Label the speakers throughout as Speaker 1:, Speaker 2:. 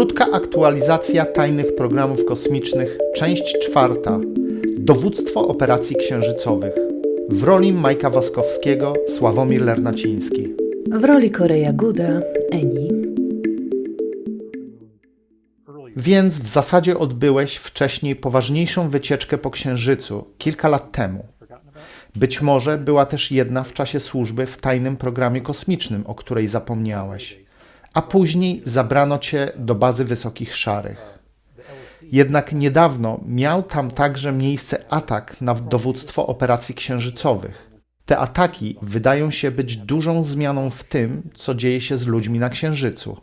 Speaker 1: Krótka aktualizacja tajnych programów kosmicznych, część czwarta. Dowództwo operacji księżycowych. W roli Majka Waskowskiego Sławomir Lernaciński.
Speaker 2: W roli Koreja Guda Eni.
Speaker 1: Więc w zasadzie odbyłeś wcześniej poważniejszą wycieczkę po Księżycu kilka lat temu. Być może była też jedna w czasie służby w tajnym programie kosmicznym, o której zapomniałeś. A później zabrano cię do bazy Wysokich Szarych. Jednak niedawno miał tam także miejsce atak na dowództwo operacji księżycowych. Te ataki wydają się być dużą zmianą w tym, co dzieje się z ludźmi na Księżycu.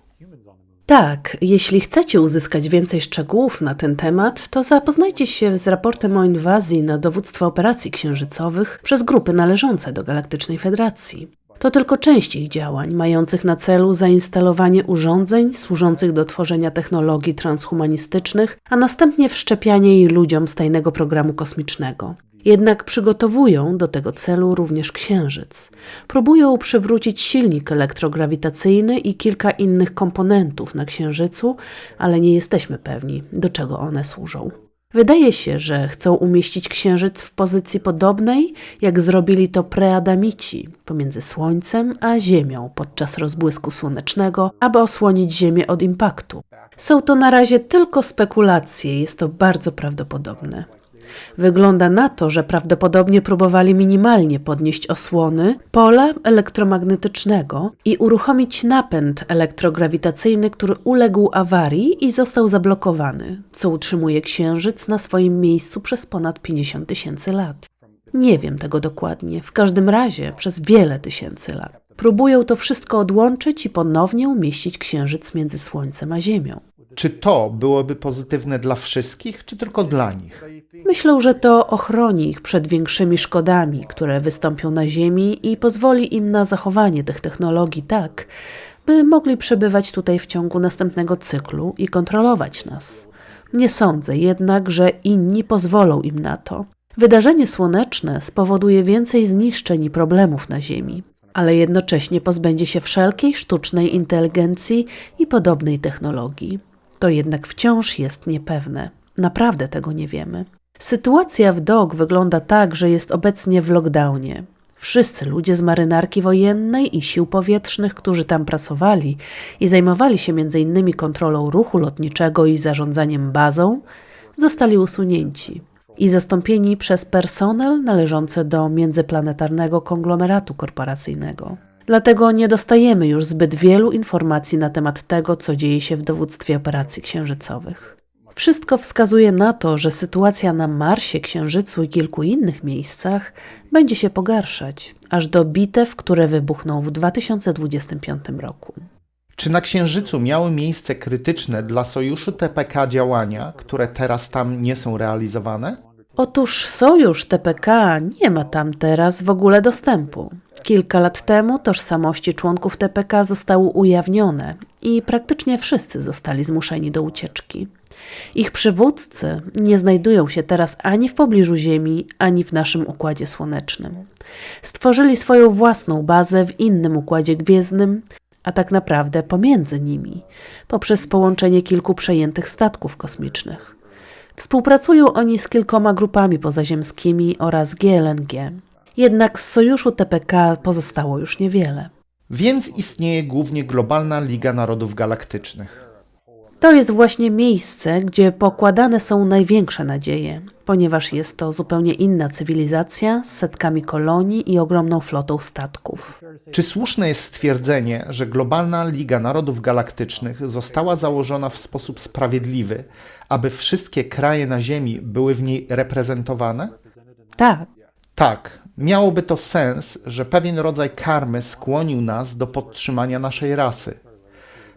Speaker 2: Tak, jeśli chcecie uzyskać więcej szczegółów na ten temat, to zapoznajcie się z raportem o inwazji na dowództwo operacji księżycowych przez grupy należące do Galaktycznej Federacji. To tylko część ich działań, mających na celu zainstalowanie urządzeń służących do tworzenia technologii transhumanistycznych, a następnie wszczepianie jej ludziom z tajnego programu kosmicznego. Jednak przygotowują do tego celu również Księżyc. Próbują przywrócić silnik elektrograwitacyjny i kilka innych komponentów na Księżycu, ale nie jesteśmy pewni, do czego one służą. Wydaje się, że chcą umieścić Księżyc w pozycji podobnej, jak zrobili to preadamici, pomiędzy Słońcem a Ziemią podczas rozbłysku słonecznego, aby osłonić Ziemię od impaktu. Są to na razie tylko spekulacje, jest to bardzo prawdopodobne. Wygląda na to, że prawdopodobnie próbowali minimalnie podnieść osłony pola elektromagnetycznego i uruchomić napęd elektrograwitacyjny, który uległ awarii i został zablokowany, co utrzymuje Księżyc na swoim miejscu przez ponad 50 tysięcy lat. Nie wiem tego dokładnie, w każdym razie przez wiele tysięcy lat. Próbują to wszystko odłączyć i ponownie umieścić Księżyc między Słońcem a Ziemią.
Speaker 1: Czy to byłoby pozytywne dla wszystkich, czy tylko dla nich?
Speaker 2: Myślę, że to ochroni ich przed większymi szkodami, które wystąpią na Ziemi i pozwoli im na zachowanie tych technologii tak, by mogli przebywać tutaj w ciągu następnego cyklu i kontrolować nas. Nie sądzę jednak, że inni pozwolą im na to. Wydarzenie słoneczne spowoduje więcej zniszczeń i problemów na Ziemi, ale jednocześnie pozbędzie się wszelkiej sztucznej inteligencji i podobnej technologii. To jednak wciąż jest niepewne. Naprawdę tego nie wiemy. Sytuacja w DOG wygląda tak, że jest obecnie w lockdownie. Wszyscy ludzie z marynarki wojennej i sił powietrznych, którzy tam pracowali i zajmowali się m.in. kontrolą ruchu lotniczego i zarządzaniem bazą, zostali usunięci i zastąpieni przez personel należący do międzyplanetarnego konglomeratu korporacyjnego. Dlatego nie dostajemy już zbyt wielu informacji na temat tego, co dzieje się w dowództwie operacji księżycowych. Wszystko wskazuje na to, że sytuacja na Marsie, Księżycu i kilku innych miejscach będzie się pogarszać, aż do bitew, które wybuchną w 2025 roku.
Speaker 1: Czy na Księżycu miały miejsce krytyczne dla sojuszu TPK działania, które teraz tam nie są realizowane?
Speaker 2: Otóż sojusz TPK nie ma tam teraz w ogóle dostępu. Kilka lat temu tożsamości członków TPK zostały ujawnione i praktycznie wszyscy zostali zmuszeni do ucieczki. Ich przywódcy nie znajdują się teraz ani w pobliżu Ziemi, ani w naszym układzie słonecznym. Stworzyli swoją własną bazę w innym układzie gwiezdnym, a tak naprawdę pomiędzy nimi, poprzez połączenie kilku przejętych statków kosmicznych. Współpracują oni z kilkoma grupami pozaziemskimi oraz GLNG. Jednak z sojuszu TPK pozostało już niewiele.
Speaker 1: Więc istnieje głównie Globalna Liga Narodów Galaktycznych.
Speaker 2: To jest właśnie miejsce, gdzie pokładane są największe nadzieje, ponieważ jest to zupełnie inna cywilizacja z setkami kolonii i ogromną flotą statków.
Speaker 1: Czy słuszne jest stwierdzenie, że Globalna Liga Narodów Galaktycznych została założona w sposób sprawiedliwy, aby wszystkie kraje na Ziemi były w niej reprezentowane?
Speaker 2: Tak,
Speaker 1: Tak, miałoby to sens, że pewien rodzaj karmy skłonił nas do podtrzymania naszej rasy.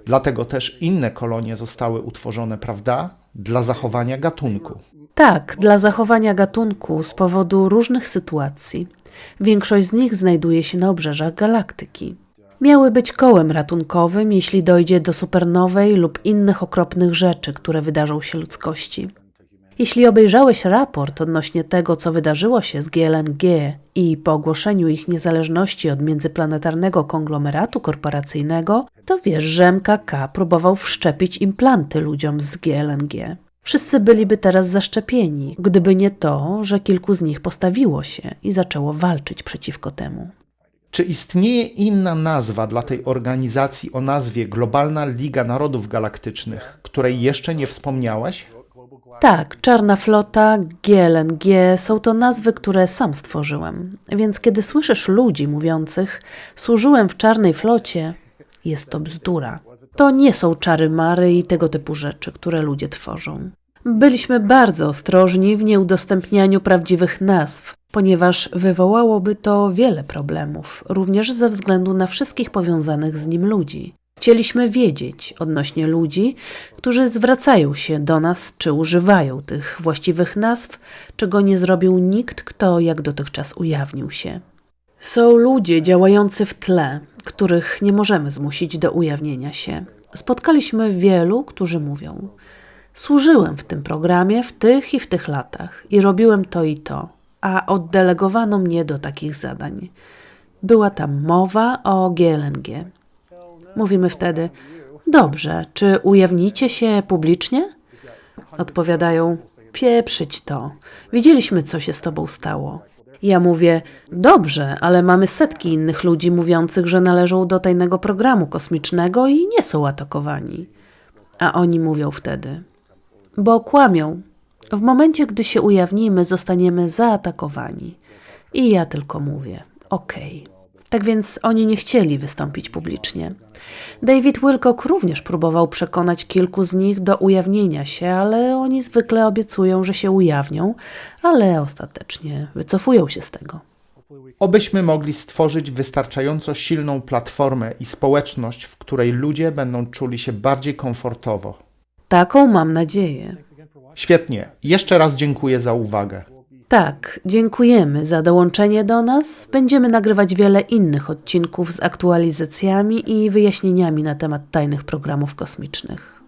Speaker 1: Dlatego też inne kolonie zostały utworzone, prawda? Dla zachowania gatunku.
Speaker 2: tak, dla zachowania gatunku z powodu różnych sytuacji. Większość z nich znajduje się na obrzeżach galaktyki. Miały być kołem ratunkowym, jeśli dojdzie do supernowej lub innych okropnych rzeczy, które wydarzą się ludzkości. Jeśli obejrzałeś raport odnośnie tego, co wydarzyło się z GLNG i po ogłoszeniu ich niezależności od międzyplanetarnego konglomeratu korporacyjnego, to wiesz, że MKK próbował wszczepić implanty ludziom z GLNG. Wszyscy byliby teraz zaszczepieni, gdyby nie to, że kilku z nich postawiło się i zaczęło walczyć przeciwko temu.
Speaker 1: Czy istnieje inna nazwa dla tej organizacji o nazwie Globalna Liga Narodów Galaktycznych, której jeszcze nie wspomniałeś?
Speaker 2: Tak, Czarna Flota, GLNG są to nazwy, które sam stworzyłem. Więc kiedy słyszysz ludzi mówiących służyłem w Czarnej Flocie, jest to bzdura. To nie są czary mary i tego typu rzeczy, które ludzie tworzą. Byliśmy bardzo ostrożni w nieudostępnianiu prawdziwych nazw, ponieważ wywołałoby to wiele problemów, również ze względu na wszystkich powiązanych z nim ludzi. Chcieliśmy wiedzieć odnośnie ludzi, którzy zwracają się do nas, czy używają tych właściwych nazw, czego nie zrobił nikt, kto jak dotychczas ujawnił się. Są ludzie działający w tle, których nie możemy zmusić do ujawnienia się. Spotkaliśmy wielu, którzy mówią: Służyłem w tym programie w tych i w tych latach i robiłem to i to, a oddelegowano mnie do takich zadań. Była tam mowa o GLNG. Mówimy wtedy: Dobrze, czy ujawnicie się publicznie? Odpowiadają: Pieprzyć to. Widzieliśmy, co się z tobą stało. Ja mówię: Dobrze, ale mamy setki innych ludzi mówiących, że należą do tajnego programu kosmicznego i nie są atakowani. A oni mówią wtedy: Bo kłamią. W momencie, gdy się ujawnimy, zostaniemy zaatakowani. I ja tylko mówię: Okej. Tak więc oni nie chcieli wystąpić publicznie. David Wilcock również próbował przekonać kilku z nich do ujawnienia się, ale oni zwykle obiecują, że się ujawnią, ale ostatecznie wycofują się z tego.
Speaker 1: Obyśmy mogli stworzyć wystarczająco silną platformę i społeczność, w której ludzie będą czuli się bardziej komfortowo.
Speaker 2: Taką mam nadzieję.
Speaker 1: Świetnie. Jeszcze raz dziękuję za uwagę.
Speaker 2: Tak, dziękujemy za dołączenie do nas. Będziemy nagrywać wiele innych odcinków z aktualizacjami i wyjaśnieniami na temat tajnych programów kosmicznych.